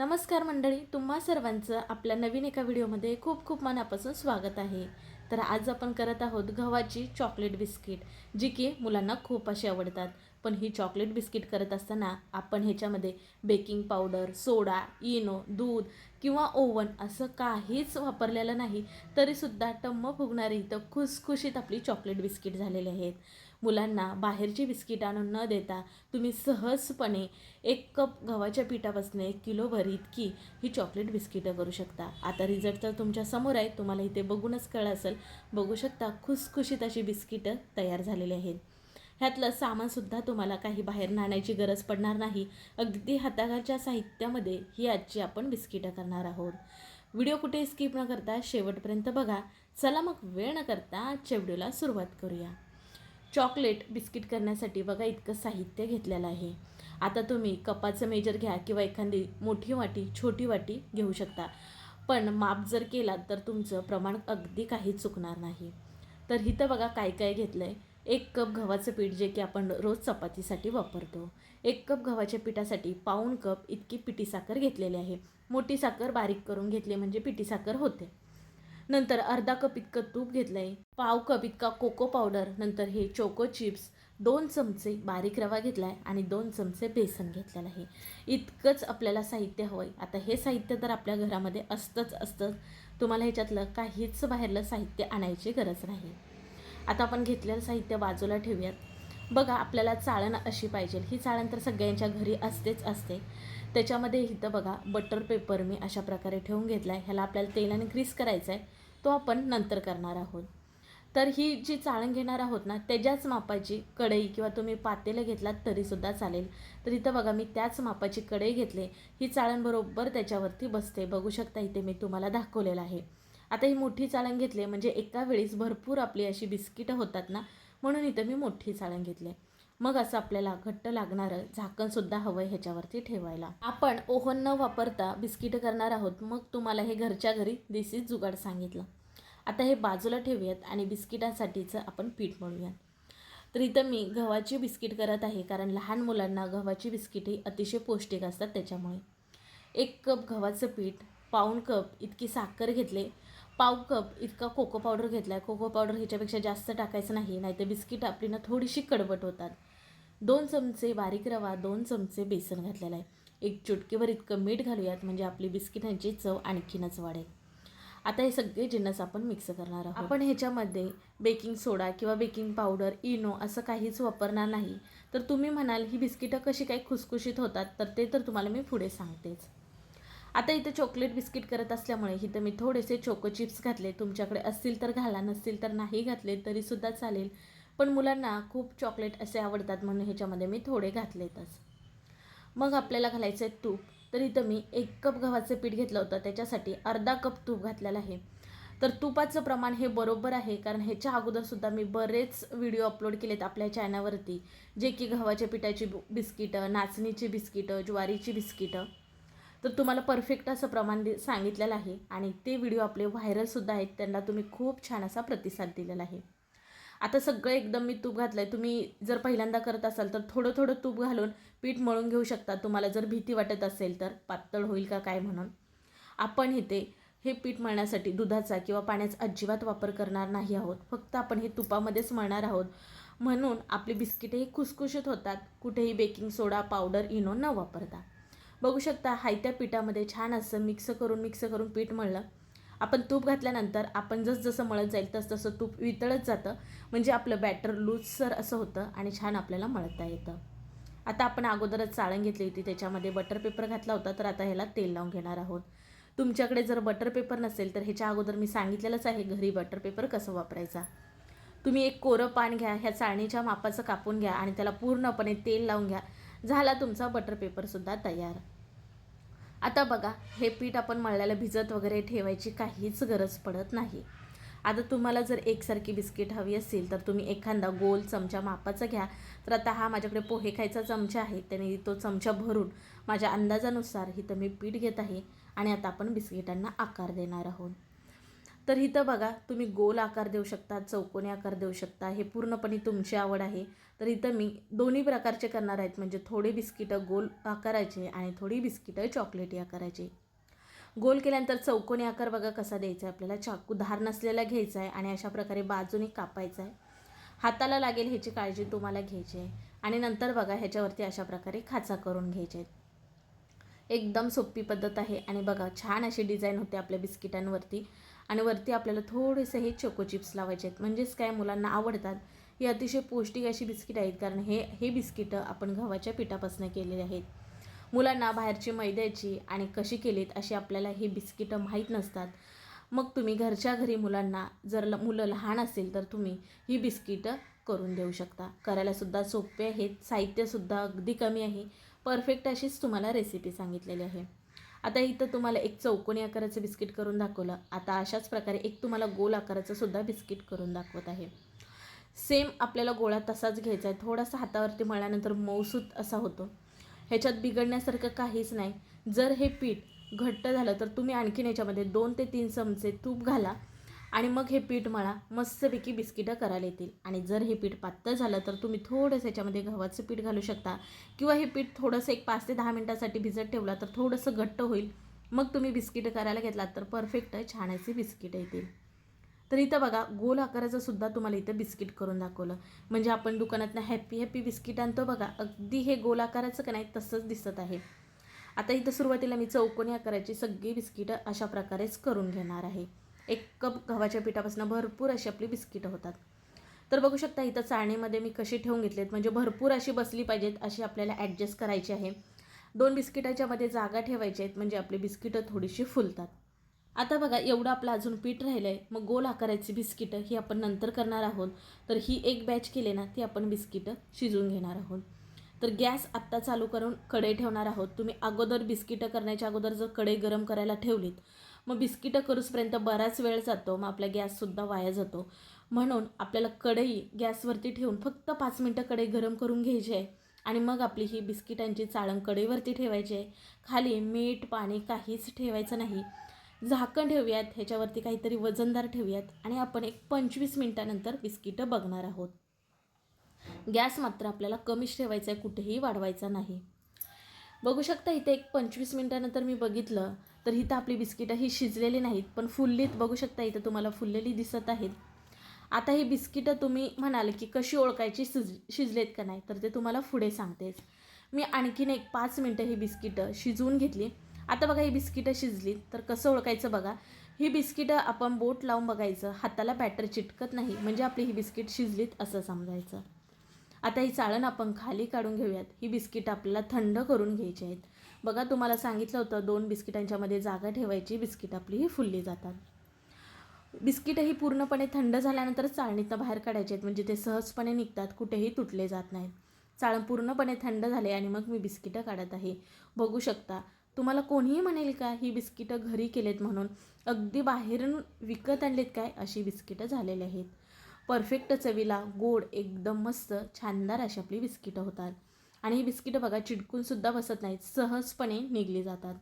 नमस्कार मंडळी तुम्हा सर्वांचं आपल्या नवीन एका व्हिडिओमध्ये खूप खूप मनापासून स्वागत आहे. तर आज आपण करत आहोत गव्हाची चॉकलेट बिस्किट जी की मुलांना खूप अशी आवडतात. पण ही चॉकलेट बिस्किट करत असताना आपण ह्याच्यामध्ये बेकिंग पावडर सोडा इनो दूध किंवा ओव्हन असं काहीच वापरलेलं नाही तरीसुद्धा टम्म फुगणारी इथं खुसखुशीत आपली चॉकलेट बिस्किट झालेले आहेत. मुलांना बाहेरची बिस्किट आणून न देता तुम्ही सहजपणे एक कप गव्हाच्या पिठापासून एक किलोभर इतकी ही चॉकलेट बिस्किटं करू शकता. आता रिझल्ट तर तुमच्यासमोर आहे तुम्हाला इथे बघूनच कळलं असेल. बघू शकता खुसखुशीत अशी बिस्किटं तयार झालेली आहेत. ह्यातलं सामानसुद्धा तुम्हाला काही बाहेर नाण्याची गरज पडणार नाही. अगदी हाताळाच्या साहित्यामध्ये ही आजची आपण बिस्किटं करणार आहोत. व्हिडिओ कुठे स्किप न करता शेवटपर्यंत बघा. चला मग वेळ न करता आजच्या व्हिडिओला सुरुवात करूया. चॉकलेट बिस्किट करण्यासाठी बघा इतकं साहित्य घेतलेलं आहे. आता तुम्ही कपाचं मेजर घ्या किंवा एखादी मोठी वाटी छोटी वाटी घेऊ शकता. पण माप जर केलात तर तुमचं प्रमाण अगदी काही चुकणार नाही. तर इथं बघा काय काय घेतलं आहे एक कप गव्हाचं पीठ जे की आपण रोज चपातीसाठी वापरतो. एक कप गव्हाच्या पिठासाठी पाऊण कप इतकी पिठी साखर घेतलेली आहे. मोठी साखर बारीक करून घेतली म्हणजे पिठी साखर होते. नंतर अर्धा कप इतकं तूप घेतलं आहे पाव कप इतका कोको पावडर नंतर हे चोको चिप्स दोन चमचे बारीक रवा घेतला आहे आणि दोन चमचे बेसन घेतलेलं आहे. इतकंच आपल्याला साहित्य हवं आहे आता हे साहित्य तर आपल्या घरामध्ये असतंच असतं. तुम्हाला ह्याच्यातलं काहीच बाहेरलं साहित्य आणायची गरज नाही. आता आपण घेतलेलं साहित्य बाजूला ठेवूयात. बघा आपल्याला चाळण अशी पाहिजे. ही चाळण तर सगळ्यांच्या घरी असतेच असते. त्याच्यामध्ये इथं बघा बटर पेपर मी अशा प्रकारे ठेवून घेतला आहे ह्याला आपल्याला तेलाने ग्रीस करायचा आहे तो आपण नंतर करणार आहोत. तर ही जी चाळण घेणार आहोत ना त्याच्याच मापाची कढई किंवा तुम्ही पातेलं घेतलात तरीसुद्धा चालेल. तर इथं बघा मी त्याच मापाची कढई घेतली. ही चाळण बरोबर त्याच्यावरती बसते. बघू शकता इथे मी तुम्हाला दाखवलेलं आहे. आता ही मोठी चाळण घेतली म्हणजे एका वेळीस भरपूर आपली अशी बिस्किटं होतात ना म्हणून इथं मी मोठी चाळण घेतली मग असं आपल्याला घट्ट लागणारं झाकणसुद्धा हवं आहे ह्याच्यावरती ठेवायला. आपण ओव्हन न वापरता बिस्किटं करणार आहोत. मग तुम्हाला हे घरच्या घरी देसी जुगाड सांगितलं. आता हे बाजूला ठेवूयात आणि बिस्किटासाठीचं आपण पीठ मळूयात. तर इथं मी गव्हाची बिस्किट करत आहे कारण लहान मुलांना गव्हाची बिस्किट ही अतिशय पौष्टिक असतात त्याच्यामुळे. एक कप गव्हाचं पीठ पाऊण कप इतकी साखर घेतले पाव कप इतका कोको पावडर घेतला आहे कोको पावडर ह्याच्यापेक्षा जास्त टाकायचं नाही नाहीतर बिस्किट आपली ना थोडीशी कडवट होतात. दोन चमचे बारीक रवा दोन चमचे बेसन घातलेलं आहे. एक चुटकीवर इतकं मीठ घालूयात म्हणजे आपली बिस्किटांची चव आणखीनच वाढेल. आता हे सगळे जिन्नस आपण मिक्स करणार आहोत. आपण ह्याच्यामध्ये बेकिंग सोडा किंवा बेकिंग पावडर इनो असं काहीच वापरणार नाही. तर तुम्ही म्हणाल ही बिस्किटं कशी काही खुसखुशीत होतात? तर ते तर तुम्हाला मी पुढे सांगतेच. आता इथं चॉकलेट बिस्किट करत असल्यामुळे इथं मी थोडेसे चोको चिप्स घातले. तुमच्याकडे असतील तर घाला नसतील तर नाही घातले तरीसुद्धा चालेल. पण मुलांना खूप चॉकलेट असे आवडतात म्हणून ह्याच्यामध्ये मी थोडे घातलेतच. मग आपल्याला घालायचं आहे तूप. तर इथं मी एक कप गव्हाचं पीठ घेतलं होतं. त्याच्यासाठी अर्धा कप तूप घातलेलं आहे. तर तुपाचं प्रमाण हे बरोबर आहे कारण ह्याच्या अगोदरसुद्धा मी बरेच व्हिडिओ अपलोड केलेत आपल्या चॅनलवरती जे की गव्हाच्या पिठाची बिस्किटं नाचणीची बिस्किटं ज्वारीची बिस्किटं तर तुम्हाला परफेक्ट असं प्रमाण दि सांगितलेलं आहे. आणि ते व्हिडिओ आपले व्हायरलसुद्धा आहेत. त्यांना तुम्ही खूप छान असा प्रतिसाद दिलेला आहे. आता सगळं एकदम मी तूप घातलं आहे तुम्ही जर पहिल्यांदा करत असाल तर थोडं थोडं तूप घालून पीठ मळून घेऊ शकता. तुम्हाला जर भीती वाटत असेल तर पातळ होईल का काय म्हणून. आपण इथे हे पीठ मळण्यासाठी दुधाचा किंवा पाण्याचा अजिबात वापर करणार नाही आहोत. फक्त आपण हे तुपामध्येच मळणार आहोत. म्हणून आपली बिस्किटे ही खुसखुशीत होतात. कुठेही बेकिंग सोडा पावडर इनो न वापरता. बघू शकता हायत्या पिठामध्ये छान असं मिक्स करून मिक्स करून पीठ मळलं. आपण तूप घातल्यानंतर आपण जसं मळत जाईल तस तसं तूप वितळत जातं. म्हणजे आपलं बॅटर लूजसर असं होतं आणि छान आपल्याला मळता येतं. आता आपण अगोदरच चाळण घेतली होती त्याच्यामध्ये बटर पेपर घातला होता तर आता ह्याला तेल लावून घेणार आहोत. तुमच्याकडे जर बटर पेपर नसेल तर ह्याच्या अगोदर मी सांगितलेलंच आहे घरी बटर पेपर कसं वापरायचा. तुम्ही एक कोरं पान घ्या ह्या चाळणीच्या मापाचं कापून घ्या आणि त्याला पूर्णपणे तेल लावून घ्या. झाला तुमचा बटर पेपरसुद्धा तयार. आता बघा हे पीठ आपण मळल्याला भिजत वगैरे ठेवायची काहीच गरज पडत नाही. आता तुम्हाला जर एकसारखी बिस्किट हवी असेल तर तुम्ही एखादा गोल चमचा मापाचा घ्या. तर आता हा माझ्याकडे पोहे खायचा चमचा आहे त्याने तो चमचा भरून माझ्या अंदाजानुसार इथं मी पीठ घेत आहे आणि आता आपण बिस्किटांना आकार देणार आहोत. तर इथं बघा तुम्ही गोल आकार देऊ शकता चौकोनी आकार देऊ शकता हे पूर्णपणे तुमची आवड आहे. तर इथं मी दोन्ही प्रकारचे करणार आहेत म्हणजे थोडे बिस्किटं गोल आकाराचे आणि थोडी बिस्किटं चॉकलेटी आकाराचे गोल केल्यानंतर चौकोनी आकार बघा कसा द्यायचा आहे आपल्याला. चाकू धार नसलेला घ्यायचा आहे आणि अशा प्रकारे बाजूने कापायचा आहे. हाताला लागेल ह्याची काळजी तुम्हाला घ्यायची आहे. आणि नंतर बघा ह्याच्यावरती अशा प्रकारे खाचा करून घ्यायचे आहेत. एकदम सोपी पद्धत आहे. आणि बघा छान अशी डिझाईन होते आपल्या बिस्किटांवरती. आणि वरती आपल्याला थोडेसे हे चोको चिप्स लावायचे आहेत. म्हणजेच काय मुलांना आवडतात. ही अतिशय पौष्टिक अशी बिस्किट आहेत. कारण हे हे बिस्किटं आपण गव्हाच्या पिठापासून केलेली आहेत. मुलांना बाहेरची मैद्याची आणि कशी केलीत अशी आपल्याला ही बिस्किटं माहीत नसतात. मग तुम्ही घरच्या घरी मुलांना जर ल मुलं लहान असेल तर तुम्ही ही बिस्किटं करून देऊ शकता. करायलासुद्धा सोपे आहेत. साहित्यसुद्धा अगदी कमी आहे. परफेक्ट अशीच तुम्हाला रेसिपी सांगितलेली आहे. आता इथं तुम्हाला एक चौकोनी आकाराचं बिस्किट करून दाखवलं. आता अशाच प्रकारे एक तुम्हाला गोल आकाराचं सुद्धा बिस्किट करून दाखवत आहे. सेम आपल्याला गोळा तसाच घ्यायचा आहे. थोडासा हातावरती मळल्यानंतर मऊसूत असा होतो. ह्याच्यात बिघडण्यासारखं काहीच नाही. जर हे पीठ घट्ट झालं तर तुम्ही आणखीन याच्यामध्ये दोन ते तीन चमचे तूप घाला. आणि मग हे पीठ मळा मस्तपैकी बिस्किटं करायला येतील. आणि जर हे पीठ पातळ झालं तर तुम्ही थोडंसं याच्यामध्ये गव्हाचं पीठ घालू शकता. किंवा हे पीठ थोडंसं एक पाच ते दहा मिनटासाठी भिजत ठेवला तर थोडंसं घट्ट होईल. मग तुम्ही बिस्किटं करायला घेतलात तर परफेक्ट छान असे बिस्किटं येतील. तर इथं बघा गोल आकाराचं सुद्धा तुम्हाला इथं बिस्किट करून दाखवलं. म्हणजे आपण दुकानातनं हॅपी हॅप्पी बिस्किट आणतो बघा. अगदी हे गोल आकाराचं का नाही तसंच दिसत आहे. आता इथं सुरुवातीला मी चौकोनी आकाराची सगळी बिस्किटं अशा प्रकारेच करून घेणार आहे. एक कप गव्हाच्या पिठापासून भरपूर अशी आपली बिस्किटं होतात. तर बघू शकता इथं चाळणीमध्ये मी कशी ठेवून घेतलेत म्हणजे भरपूर अशी बसली पाहिजेत अशी आपल्याला ॲडजस्ट करायची आहे. दोन बिस्किटाच्यामध्ये जागा ठेवायची आहेत म्हणजे आपली बिस्किटं थोडीशी फुलतात. आता बघा एवढं आपलं अजून पीठ राहिलं आहे मग गोल आकाराची बिस्किटं ही आपण नंतर करणार आहोत. तर ही एक बॅच केली ना ती आपण बिस्किटं शिजून घेणार आहोत. तर गॅस आत्ता चालू करून कढई ठेवणार आहोत. तुम्ही अगोदर बिस्किटं करण्याच्या अगोदर जर कढई गरम करायला ठेवलीत मग बिस्किटं करूसपर्यंत बराच वेळ जातो मग आपला गॅससुद्धा वाया जातो. म्हणून आपल्याला कढई गॅसवरती ठेवून फक्त पाच मिनटं कढई गरम करून घ्यायची आहे. आणि मग आपली ही बिस्किटांची चाळण कढईवरती ठेवायची आहे. खाली मीठ पाणी काहीच ठेवायचं नाही. झाकण ठेवूयात ह्याच्यावरती काहीतरी वजनदार ठेवूयात आणि आपण एक पंचवीस मिनटानंतर बिस्किटं बघणार आहोत. गॅस मात्र आपल्याला कमीच ठेवायचा आहे कुठेही वाढवायचा नाही. बघू शकता इथे एक पंचवीस मिनटानंतर मी बघितलं तर इथं आपली बिस्किटं ही शिजलेली नाहीत पण फुललीत बघू शकता इथं तुम्हाला फुललेली दिसत आहेत. आता ही बिस्किटं तुम्ही म्हणाल की कशी ओळखायची शिज शिजलेत का नाही तर ते तुम्हाला पुढे सांगतेच. मी आणखीन एक पाच मिनटं ही बिस्किटं शिजवून घेतली. आता बघा ही बिस्किटं शिजली तर कसं ओळखायचं बघा. ही बिस्किटं आपण बोट लावून बघायचं हाताला बॅटर चिटकत नाही म्हणजे आपली ही बिस्किट शिजलीत असं समजायचं. आता ही चाळण आपण खाली काढून घेऊयात. ही बिस्किट आपल्याला थंड करून घ्यायची आहेत. बघा तुम्हाला सांगितलं होतं दोन बिस्किटांच्यामध्ये जागा ठेवायची. बिस्किट आपली ही फुलली जातात. बिस्किटं ही पूर्णपणे थंड झाल्यानंतर चाळणीतनं बाहेर काढायचे आहेत. म्हणजे ते सहजपणे निघतात कुठेही तुटले जात नाहीत. चाळण पूर्णपणे थंड झाले आणि मग मी बिस्किटं काढत आहे. बघू शकता तुम्हाला कोणीही म्हणेल का ही बिस्किटं घरी केलेत म्हणून? अगदी बाहेरून विकत आणलेत काय? अशी बिस्किटं झालेली आहेत. परफेक्ट चवीला गोड एकदम मस्त छानदार अशी आपली बिस्किटं होतात. आणि ही बिस्किटं बघा चिटकूनसुद्धा बसत नाहीत सहजपणे निघली जातात.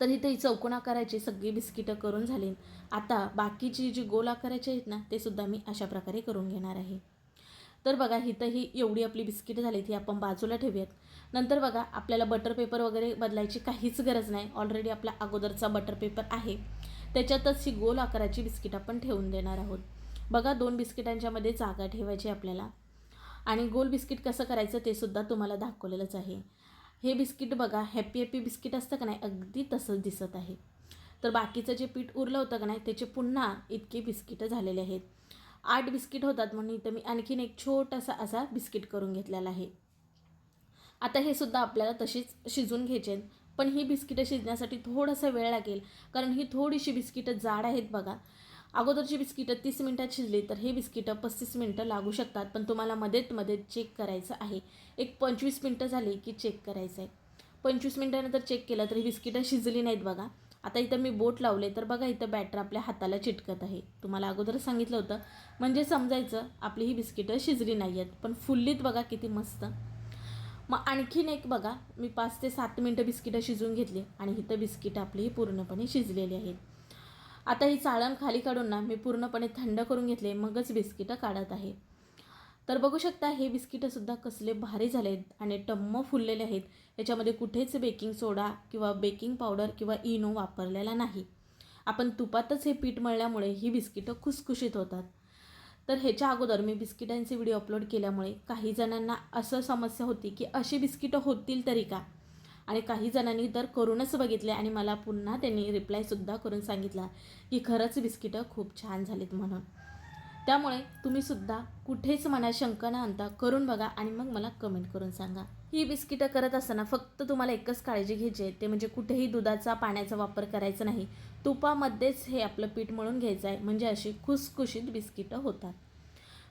तर इथे ही चौकोन आकाराची सगळी बिस्किटं करून झाली. आता बाकीची जी गोल आकाराची आहेत ना ते सुद्धा मी अशा प्रकारे करून घेणार आहे. तर बघा इथं ही एवढी आपली बिस्किटं झाली ती आपण बाजूला ठेवूयात. नंतर बघा आपल्याला बटर पेपर वगैरे बदलायची काहीच गरज नाही. ऑलरेडी आपला अगोदरचा बटर पेपर आहे. त्याच्यातच ही गोल आकाराची बिस्किट आपण ठेवून देणार आहोत. बघा दोन बिस्किटांच्यामध्ये जागा ठेवायची आपल्याला. आणि गोल बिस्किट कसं करायचं ते सुद्धा तुम्हाला दाखवलेलंच आहे. हे बिस्किट बघा हॅपी हॅपी बिस्किट असतं का नाही अगदी तसंच दिसत आहे. तर बाकीचं जे पीठ उरलं होतं का नाही त्याचे पुन्हा इतके बिस्किटं झालेले आहेत. आठ बिस्किट होतात म्हणून इथं मी आणखीन एक छोटासा असा बिस्किट करून घेतलेला आहे. आता हे सुद्धा आपल्याला तशीच शिजून घ्यायचे आहेत. पण ही बिस्किटं शिजण्यासाठी थोडासा वेळ लागेल कारण ही थोडीशी बिस्किटं जाड आहेत बघा. अगोदरची बिस्किटं तीस मिनटात शिजली तर हे बिस्किटं पस्तीस मिनटं लागू शकतात पण तुम्हाला मध्येत मध्ये चेक करायचं आहे. एक पंचवीस मिनटं झाली की चेक करायचं आहे पंचवीस मिनटानंतर चेक केलं तर ही बिस्किटं शिजली नाहीत बघा. आता इथं मी बोट लावले तर बघा इथं बॅटर आपल्या हाताला चिटकत आहे. तुम्हाला अगोदर सांगितलं होतं म्हणजे समजायचं आपली ही बिस्किटं शिजली नाही आहेत पण फुल्लीत बघा किती मस्त. मग आणखीन एक बघा मी पाच ते सात मिनटं बिस्किटं शिजवून घेतली आणि इथं बिस्किटं आपली ही पूर्णपणे शिजलेली आहेत. आता ही चाळण खाली काढून ना मी पूर्णपणे थंड करून घेतले मगच बिस्किटं काढत आहे. तर बघू शकता हे बिस्किटंसुद्धा कसले भारी झाले आहेत आणि टम्म फुललेले आहेत. याच्यामध्ये कुठेच बेकिंग सोडा किंवा बेकिंग पावडर किंवा इनो वापरलेला नाही. आपण तुपातच हे पीठ मळल्यामुळे ही बिस्किटं खुसखुशीत होतात. तर ह्याच्या अगोदर मी बिस्किटांचे व्हिडिओ अपलोड केल्यामुळे काही जणांना असं समस्या होती की अशी बिस्किटं होतील तरी का? आणि काही जणांनी तर करूनच बघितले आणि मला पुन्हा त्यांनी रिप्लायसुद्धा करून सांगितला की खरंच बिस्किटं खूप छान झालीत म्हणून. त्यामुळे तुम्हीसुद्धा कुठेच मनात शंका न आणता करून बघा आणि मग मला कमेंट करून सांगा. ही बिस्किटं करत असताना फक्त तुम्हाला एकच काळजी घ्यायची आहे ते म्हणजे कुठेही दुधाचा पाण्याचा वापर करायचा नाही. तुपामध्येच हे आपलं पीठ मळून घ्यायचं आहे म्हणजे अशी खुसखुशीत बिस्किटं होतात.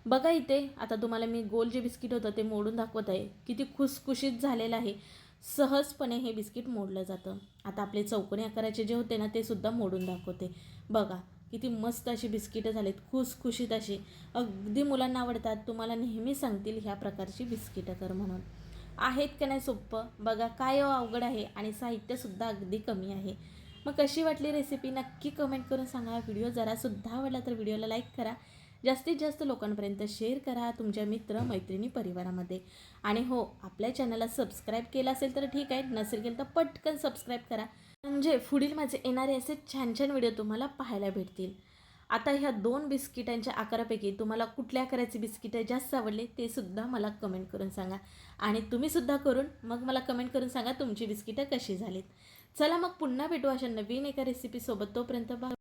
बघा इथे आता तुम्हाला मी गोल जे बिस्किट होतं ते मोडून दाखवत आहे किती खुसखुशीत झालेलं आहे. सहजपणे हे बिस्किट मोडलं जातं. आता आपले चौकोनी आकाराचे जे होते ना ते सुद्धा मोडून दाखवते. बघा किती मस्त अशी बिस्किटं झालीत. खुसखुशीत अशी. अगदी मुलांना आवडतात. तुम्हाला नेहमी सांगतील ह्या प्रकारची बिस्किटं कर म्हणून. आहेत का नाही सोपं बघा काय अवघड आहे आणि साहित्यसुद्धा अगदी कमी आहे. मग कशी वाटली रेसिपी नक्की कमेंट करून सांगा. व्हिडिओ जरासुद्धा आवडला तर व्हिडिओला लाईक करा. जास्तीत जास्त लोकांपर्यंत शेअर करा तुमच्या मित्र मैत्रिणी परिवारामध्ये. आणि हो आपल्या चॅनलला सबस्क्राईब केलं असेल तर ठीक आहे नसेल केलं तर पटकन सबस्क्राईब करा. म्हणजे पुढील माझे येणारे असे छान छान व्हिडिओ तुम्हाला पाहायला भेटतील. आता ह्या दोन बिस्किटांच्या आकारापैकी तुम्हाला कुठल्या आकाराचे बिस्किटं जास्त आवडले ते सुद्धा मला कमेंट करून सांगा. आणि तुम्हीसुद्धा करून मग मला कमेंट करून सांगा तुमची बिस्किटं कशी झालीत. चला मग पुन्हा भेटू अशा नवीन एका रेसिपीसोबत तोपर्यंत बा